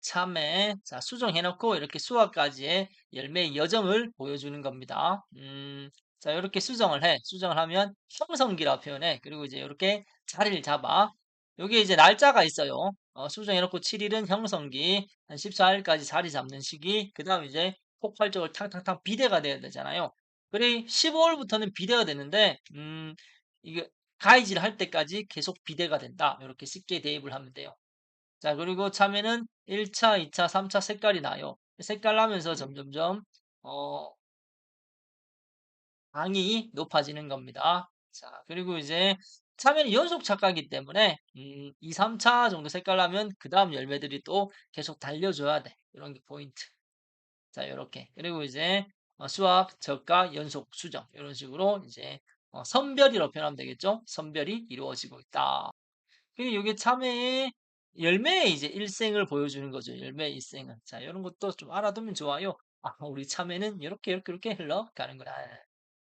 참외. 자, 수정해놓고 이렇게 수확까지의 열매의 여정을 보여주는 겁니다. 음, 자, 이렇게 수정을 해. 수정을 하면 형성기라 표현해. 그리고 이제 이렇게 자리를 잡아. 여기 이제 날짜가 있어요. 어, 수정해놓고 7일은 형성기, 한 14일까지 자리 잡는 시기, 그 다음 이제 폭발적으로 탕탕탕 비대가 돼야 되잖아요. 그래, 15월부터는 비대가 되는데, 음, 이게 가이질 할 때까지 계속 비대가 된다. 이렇게 쉽게 대입을 하면 돼요. 자, 그리고 참외는 1차, 2차, 3차 색깔이 나요. 색깔 나면서 점점점, 어, 당이 높아지는 겁니다. 자, 그리고 이제 참외는 연속 착과이기 때문에, 음, 2, 3차 정도 색깔 나면 그 다음 열매들이 또 계속 달려줘야 돼. 이런 게 포인트. 자, 이렇게. 그리고 이제 어, 수학, 적과, 연속, 수정. 이런 식으로 이제 어, 선별이라고 표현하면 되겠죠? 선별이 이루어지고 있다. 그리고 이게 참외의 열매의 이제 일생을 보여주는 거죠. 열매의 일생을. 자, 이런 것도 좀 알아두면 좋아요. 아, 우리 참외는 이렇게, 이렇게, 이렇게 흘러가는 거야.